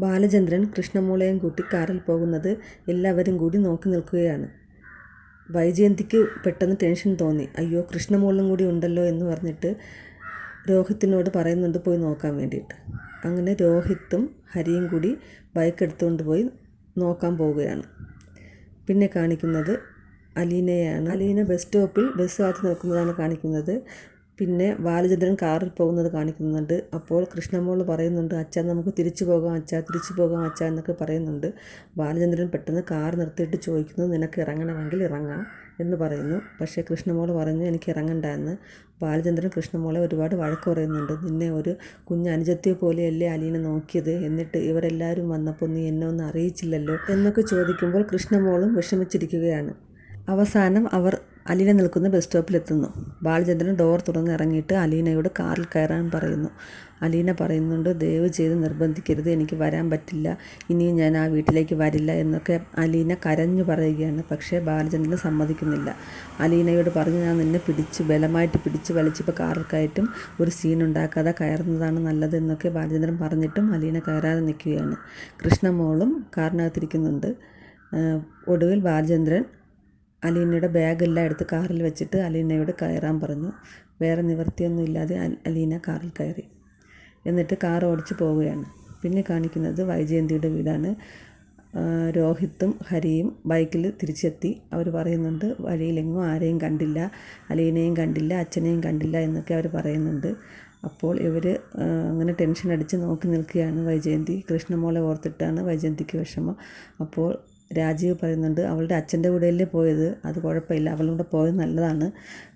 ബാലചന്ദ്രൻ കൃഷ്ണമൂളയും കൂട്ടി കാറിൽ പോകുന്നത് എല്ലാവരും കൂടി നോക്കി നിൽക്കുകയാണ്. വൈജയന്തിക്ക് പെട്ടെന്ന് ടെൻഷൻ തോന്നി. അയ്യോ കൃഷ്ണമൂളം കൂടി ഉണ്ടല്ലോ എന്ന് പറഞ്ഞിട്ട് രോഹിത്തിനോട് പറയുന്നുണ്ട് പോയി നോക്കാൻ വേണ്ടിയിട്ട്. അങ്ങനെ രോഹിത്തും ഹരിയും കൂടി ബൈക്ക് എടുത്തുകൊണ്ട് പോയി നോക്കാൻ പോവുകയാണ്. പിന്നെ കാണിക്കുന്നത് അലീനയാണ് അലീന ബസ് സ്റ്റോപ്പിൽ ബസ് കാത്തു നിൽക്കുന്നതാണ് കാണിക്കുന്നത്. പിന്നെ ബാലചന്ദ്രൻ കാറിൽ പോകുന്നത് കാണിക്കുന്നുണ്ട്. അപ്പോൾ കൃഷ്ണമോൾ പറയുന്നുണ്ട് അച്ഛാ നമുക്ക് തിരിച്ചു പോകാം അച്ഛാ തിരിച്ചു പോകാം അച്ഛാ എന്നൊക്കെ പറയുന്നുണ്ട്. ബാലചന്ദ്രൻ പെട്ടെന്ന് കാർ നിർത്തിയിട്ട് ചോദിക്കുന്നു നിനക്ക് ഇറങ്ങണമെങ്കിൽ ഇറങ്ങാം എന്ന് പറയുന്നു. പക്ഷേ കൃഷ്ണമോൾ പറഞ്ഞു എനിക്ക് ഇറങ്ങണ്ട എന്ന്. ബാലചന്ദ്രൻ കൃഷ്ണമോളെ ഒരുപാട് വഴക്ക് പറയുന്നുണ്ട്. നിന്നെ ഒരു കുഞ്ഞനുജത്തിയെ പോലെയല്ലേ അലീനെ നോക്കിയത്. എന്നിട്ട് ഇവരെല്ലാവരും വന്നപ്പോൾ നീ എന്നെ ഒന്നും അറിയിച്ചില്ലല്ലോ എന്നൊക്കെ ചോദിക്കുമ്പോൾ കൃഷ്ണമോളും വിഷമിച്ചിരിക്കുകയാണ്. അവസാനം അവർ അലീന നിൽക്കുന്ന ബസ് സ്റ്റോപ്പിലെത്തുന്നു. ബാലചന്ദ്രൻ ഡോർ തുറന്ന് ഇറങ്ങിയിട്ട് അലീനയോട് കാറിൽ കയറാൻ പറയുന്നു. അലീന പറയുന്നുണ്ട് ദയവ് ചെയ്ത് നിർബന്ധിക്കരുത് എനിക്ക് വരാൻ പറ്റില്ല ഇനിയും ഞാൻ ആ വീട്ടിലേക്ക് വരില്ല എന്നൊക്കെ അലീന കരഞ്ഞു പറയുകയാണ്. പക്ഷേ ബാലചന്ദ്രൻ സമ്മതിക്കുന്നില്ല. അലീനയോട് പറഞ്ഞ് ഞാൻ നിന്നെ പിടിച്ച് ബലമായിട്ട് പിടിച്ച് വലിച്ചിപ്പോൾ കാറിൽ കയറ്റും ഒരു സീനുണ്ടാക്കാതെ കയറുന്നതാണ് നല്ലതെന്നൊക്കെ ബാലചന്ദ്രൻ പറഞ്ഞിട്ടും അലീന കയറാതെ നിൽക്കുകയാണ്. കൃഷ്ണമോളും കാറിനകത്തിരിക്കുന്നുണ്ട്. ഒടുവിൽ ബാലചന്ദ്രൻ അലീനയുടെ ബാഗെല്ലാം എടുത്ത് കാറിൽ വെച്ചിട്ട് അലീനയോട് കയറാൻ പറഞ്ഞു. വേറെ നിവൃത്തിയൊന്നും ഇല്ലാതെ അലീന കാറിൽ കയറി. എന്നിട്ട് കാർ ഓടിച്ച് പോവുകയാണ്. പിന്നെ കാണിക്കുന്നത് വൈജയന്തിയുടെ വീടാണ്. രോഹിത്തും ഹരിയും ബൈക്കിൽ തിരിച്ചെത്തി. അവർ പറയുന്നുണ്ട് വഴിയിലെങ്ങും ആരെയും കണ്ടില്ല. അലീനയും കണ്ടില്ല അച്ഛനെയും കണ്ടില്ല എന്നൊക്കെ അവർ പറയുന്നുണ്ട്. അപ്പോൾ ഇവർ അങ്ങനെ ടെൻഷൻ അടിച്ച് നോക്കി നിൽക്കുകയാണ് വൈജയന്തി. കൃഷ്ണമോളെ ഓർത്തിട്ടാണ് വൈജയന്തിക്ക് വിഷമം. അപ്പോൾ രാജീവ് പറയുന്നുണ്ട് അവളുടെ അച്ഛന്റെ കൂടെയല്ലേ പോയത് അത് കുഴപ്പമില്ല അവളുടെ കൂടെ പോയത് നല്ലതാണ്.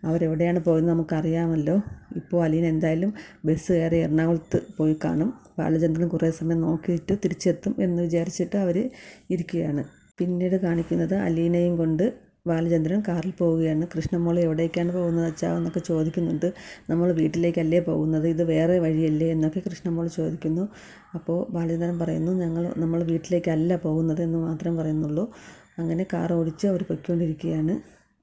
അവരെവിടെയാണ് പോയതെന്ന് നമുക്കറിയാമല്ലോ. ഇപ്പോൾ അലീന എന്തായാലും ബസ് കയറി എറണാകുളത്ത് പോയി കാണും. ബാലചന്ദ്രൻ കുറേ സമയം നോക്കിയിട്ട് തിരിച്ചെത്തും എന്ന് വിചാരിച്ചിട്ട് അവർ ഇരിക്കുകയാണ്. പിന്നീട് കാണിക്കുന്നത് അലീനയും കൊണ്ട് ബാലചന്ദ്രൻ കാറിൽ പോവുകയാണ്. കൃഷ്ണമോൾ എവിടേക്കാണ് പോകുന്നത് അച്ഛാ എന്നൊക്കെ ചോദിക്കുന്നുണ്ട്. നമ്മൾ വീട്ടിലേക്കല്ലേ പോകുന്നത് ഇത് വേറെ വഴിയല്ലേ എന്നൊക്കെ കൃഷ്ണമോൾ ചോദിക്കുന്നു. അപ്പോൾ ബാലചന്ദ്രൻ പറയുന്നു ഞങ്ങൾ നമ്മൾ വീട്ടിലേക്കല്ല പോകുന്നത് എന്ന് മാത്രം പറയുന്നുള്ളൂ. അങ്ങനെ കാർ ഓടിച്ച് അവർ പൊയ്ക്കൊണ്ടിരിക്കുകയാണ്.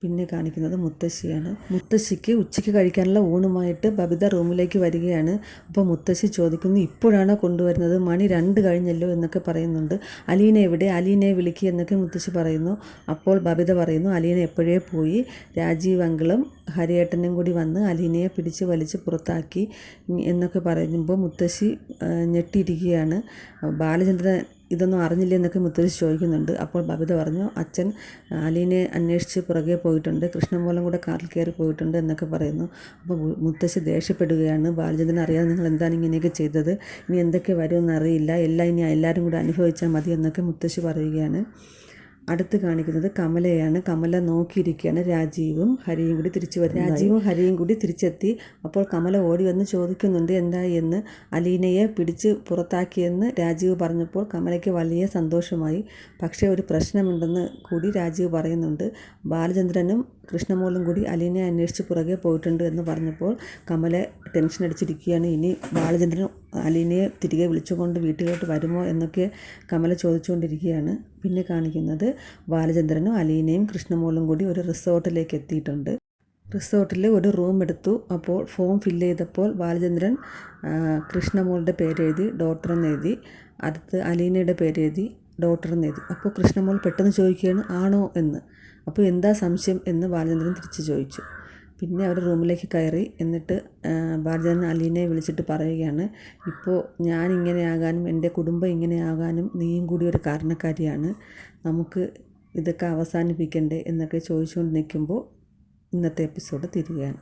പിന്നെ കാണിക്കുന്നത് മുത്തശ്ശിയാണ്. മുത്തശ്ശിക്ക് ഉച്ചയ്ക്ക് കഴിക്കാനുള്ള ഊണുമായിട്ട് ബബിത റൂമിലേക്ക് വരികയാണ്. അപ്പോൾ മുത്തശ്ശി ചോദിക്കുന്നു ഇപ്പോഴാണോ കൊണ്ടുവരുന്നത് മണി രണ്ട് കഴിഞ്ഞല്ലോ എന്നൊക്കെ പറയുന്നുണ്ട്. അലീനെ എവിടെ അലീനെ വിളിക്കി എന്നൊക്കെ മുത്തശ്ശി പറയുന്നു. അപ്പോൾ ബബിത പറയുന്നു അലീന എപ്പോഴേ പോയി രാജീവ് അങ്കിളും ഹരിയേട്ടനും കൂടി വന്ന് അലീനയെ പിടിച്ച് വലിച്ച് പുറത്താക്കി എന്നൊക്കെ പറയുമ്പോൾ മുത്തശ്ശി ഞെട്ടിയിരിക്കുകയാണ്. ബാലചന്ദ്രൻ ഇതൊന്നും അറിഞ്ഞില്ലെന്നൊക്കെ മുത്തശ്ശി ചോദിക്കുന്നുണ്ട്. അപ്പോൾ ബബിത പറഞ്ഞു അച്ഛൻ അലീനെ അന്വേഷിച്ച് പുറകെ പോയിട്ടുണ്ട്. കൃഷ്ണൻ മൂലം കൂടെ കാറിൽ കയറി പോയിട്ടുണ്ട് എന്നൊക്കെ പറയുന്നു. അപ്പോൾ മുത്തശ്ശി ദേഷ്യപ്പെടുകയാണ്. ബാലചന്ദ്രൻ അറിയാതെ നിങ്ങൾ എന്താണ് ഇങ്ങനെയൊക്കെ ചെയ്തത്. ഇനി എന്തൊക്കെ വരുമെന്ന് അറിയില്ല. എല്ലാം ഇനി എല്ലാവരും കൂടെ അനുഭവിച്ചാൽ മതി എന്നൊക്കെ മുത്തശ്ശി പറയുകയാണ്. അടുത്ത് കാണിക്കുന്നത് കമലയാണ് കമല നോക്കിയിരിക്കുകയാണ്. രാജീവും ഹരിയും കൂടി തിരിച്ചു വരുന്നത്. രാജീവും ഹരിയും കൂടി തിരിച്ചെത്തി. അപ്പോൾ കമല ഓടി വന്ന് ചോദിക്കുന്നുണ്ട് എന്തായി എന്ന്. അലീനയെ പിടിച്ച് പുറത്താക്കിയെന്ന് രാജീവ് പറഞ്ഞപ്പോൾ കമലയ്ക്ക് വലിയ സന്തോഷമായി. പക്ഷേ ഒരു പ്രശ്നമുണ്ടെന്ന് കൂടി രാജീവ് പറയുന്നുണ്ട്. ബാലചന്ദ്രനും കൃഷ്ണമോളും കൂടി അലീനയെ അന്വേഷിച്ച് പുറകെ പോയിട്ടുണ്ട് എന്ന് പറഞ്ഞപ്പോൾ കമല ടെൻഷൻ അടിച്ചിരിക്കുകയാണ്. ഇനി ബാലചന്ദ്രൻ അലീനയെ തിരികെ വിളിച്ചുകൊണ്ട് വീട്ടിലോട്ട് വരുമോ എന്നൊക്കെ കമല ചോദിച്ചുകൊണ്ടിരിക്കുകയാണ്. പിന്നെ കാണിക്കുന്നത് ബാലചന്ദ്രനും അലീനയും കൃഷ്ണമൂലം കൂടി ഒരു റിസോർട്ടിലേക്ക് എത്തിയിട്ടുണ്ട്. റിസോർട്ടിൽ ഒരു റൂം എടുത്തു. അപ്പോൾ ഫോം ഫില്ല് ചെയ്തപ്പോൾ ബാലചന്ദ്രൻ കൃഷ്ണമോളുടെ പേരെഴുതി എന്ന് എഴുതി അടുത്ത് അലീനയുടെ പേരെഴുതി എന്ന് എഴുതി അപ്പോൾ കൃഷ്ണമോൾ പെട്ടെന്ന് ചോദിക്കുകയാണ് ആണോ എന്ന്. അപ്പോൾ എന്താ സംശയം എന്ന് ബാലചന്ദ്രൻ തിരിച്ച് ചോദിച്ചു. പിന്നെ അവർ റൂമിലേക്ക് കയറി. എന്നിട്ട് ബാലചന്ദ്രൻ അലീനെ വിളിച്ചിട്ട് പറയുകയാണ് ഇപ്പോൾ ഞാൻ ഇങ്ങനെയാകാനും എന്റെ കുടുംബം ഇങ്ങനെയാകാനും നീയും കൂടി ഒരു കാരണക്കാരിയാണ്. നമുക്ക് ഇതൊക്കെ അവസാനിപ്പിക്കണ്ടേ എന്നൊക്കെ ചോദിച്ചുകൊണ്ട് നിൽക്കുമ്പോൾ ഇന്നത്തെ എപ്പിസോഡ് തീരുകയാണ്.